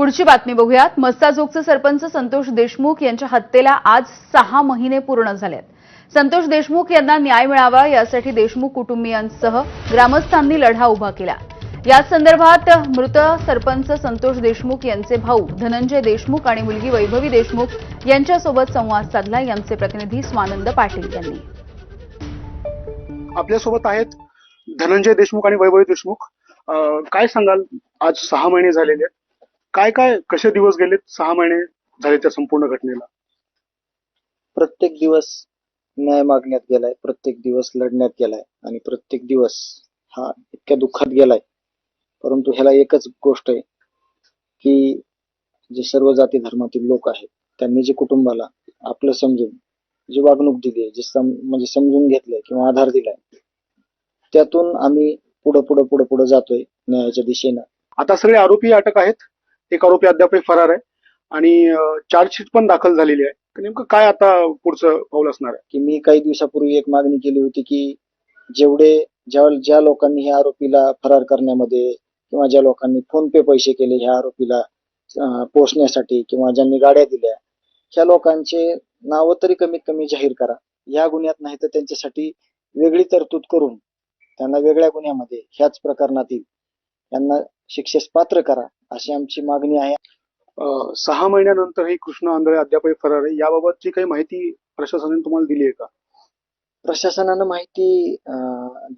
पुढची बातमी बघूयात. मस्ताजोगचे सरपंच संतोष देशमुख यांच्या हत्येला आज सहा महिने पूर्ण झालेत. संतोष देशमुख यांना न्याय मिळावा यासाठी देशमुख कुटुंबियांसह ग्रामस्थांनी लढा उभा केला. या संदर्भात मृत सरपंच संतोष देशमुख यांचे भाऊ धनंजय देशमुख आणि मुलगी वैभवी देशमुख यांच्यासोबत संवाद साधला. यांचे प्रतिनिधी स्वानंद पाटील यांनी. आपल्यासोबत आहेत धनंजय देशमुख आणि वैभवी देशमुख. काय सांगाल? आज सहा महिने झालेले आहेत. काय काय कसे दिवस गेलेत? सहा महिने झाले त्या संपूर्ण घटनेला. प्रत्येक दिवस न्याय मागण्यात गेलाय प्रत्येक दिवस लढण्यात गेलाय आणि प्रत्येक दिवस हा इतक्या दुःखात गेलाय. परंतु ह्याला एकच गोष्ट आहे की जे सर्व जाती धर्मातील लोक आहेत त्यांनी जे कुटुंबाला आपलं समजून जी वागणूक दिली आहे जे सम म्हणजे समजून घेतलंय किंवा आधार दिलाय त्यातून आम्ही पुढं पुढं पुढं पुढं जातोय न्यायाच्या दिशेनं. आता सगळे आरोपी अटक आहेत? एक आरोपी अद्याप फरार आहे. आणि चार्जशीट पण दाखल झालेली आहे. नेमकं काय आता पुढचं पाऊल असणार आहे? की मी काही दिवसापूर्वी एक मागणी केली होती की जेवढे ज्या ज्या लोकांनी ह्या आरोपीला फरार करण्यामध्ये किंवा ज्या लोकांनी फोन पे पैसे केले ह्या आरोपीला पोचण्यासाठी किंवा ज्यांनी गाड्या दिल्या ह्या लोकांचे नावं तरी कमीत कमी जाहीर करा. या गुन्ह्यात नाही तर त्यांच्यासाठी वेगळी तरतूद करून त्यांना वेगळ्या गुन्ह्यामध्ये ह्याच प्रकरणातील त्यांना शिक्षेस पात्र करा. अशी आमची मागणी आहे. सहा महिन्यानंतरही कृष्ण आंधळे अद्यापही फरार आहे. याबाबतची काही माहिती प्रशासनाने तुम्हाला दिली आहे का? प्रशासनानं माहिती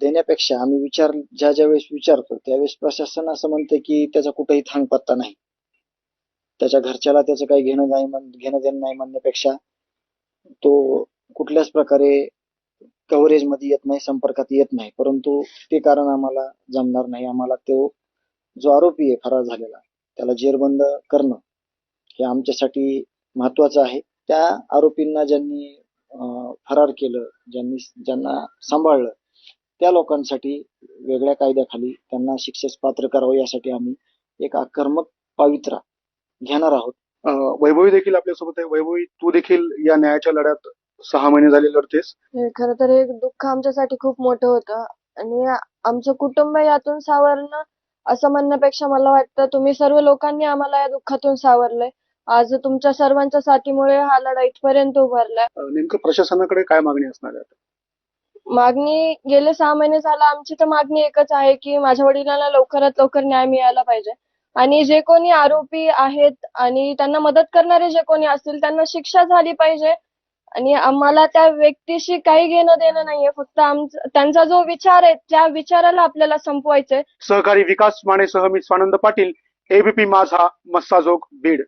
देण्यापेक्षा आम्ही विचार ज्या ज्या वेळेस विचारतो त्यावेळेस प्रशासन असं म्हणते की त्याचा कुठेही थांग पत्ता नाही. त्याच्या घरच्याला त्याचं काही घेणं नाही म्हण घेणं देणं नाही म्हणण्यापेक्षा तो कुठल्याच प्रकारे कव्हरेजमध्ये येत नाही संपर्कात येत नाही. परंतु ते कारण आम्हाला जमणार नाही. आम्हाला तो जो आरोपी आहे फरार झालेला त्याला जेरबंद करणं हे आमच्यासाठी महत्वाचं आहे. त्या आरोपींना ज्यांनी फरार केलं ज्यांनी ज्यांना सांभाळलं त्या लोकांसाठी वेगळ्या कायद्याखाली त्यांना शिक्षेस पात्र करावं यासाठी आम्ही एक आक्रमक पावित्रा घेणार आहोत. वैभवी देखील आपल्यासोबत आहे. वैभवी तू देखील या न्यायाच्या लढ्यात सहा महिने झाले लढतेस हे खरं तर हे दुःख आमच्यासाठी खूप मोठं होतं. आणि आमचं कुटुंब यातून सावरणं असं म्हणण्यापेक्षा मला वाटतं तुम्ही सर्व लोकांनी आम्हाला या दुःखातून सावरलंय. आज तुमच्या सर्वांच्या साथीमुळे हा लढा इथपर्यंत उभारलाय. नेमकं प्रशासनाकडे काय मागणी असणार आहे? मागणी गेले सहा महिने झाला आमची तर मागणी एकच आहे की माझ्या वडिलांना लवकरात लवकर न्याय मिळाला पाहिजे. आणि जे कोणी आरोपी आहेत आणि त्यांना मदत करणारे जे कोणी असतील त्यांना शिक्षा झाली पाहिजे. आणि आम्हाला त्या व्यक्तीशी काही घेणं देणं नाहीये. फक्त आमचं त्यांचा जो विचार आहे त्या विचाराला आपल्याला संपवायचंय. सहकारी विकास मानेसह मी स्वानंद पाटील एबीपी माझा मस्साजोग बीड.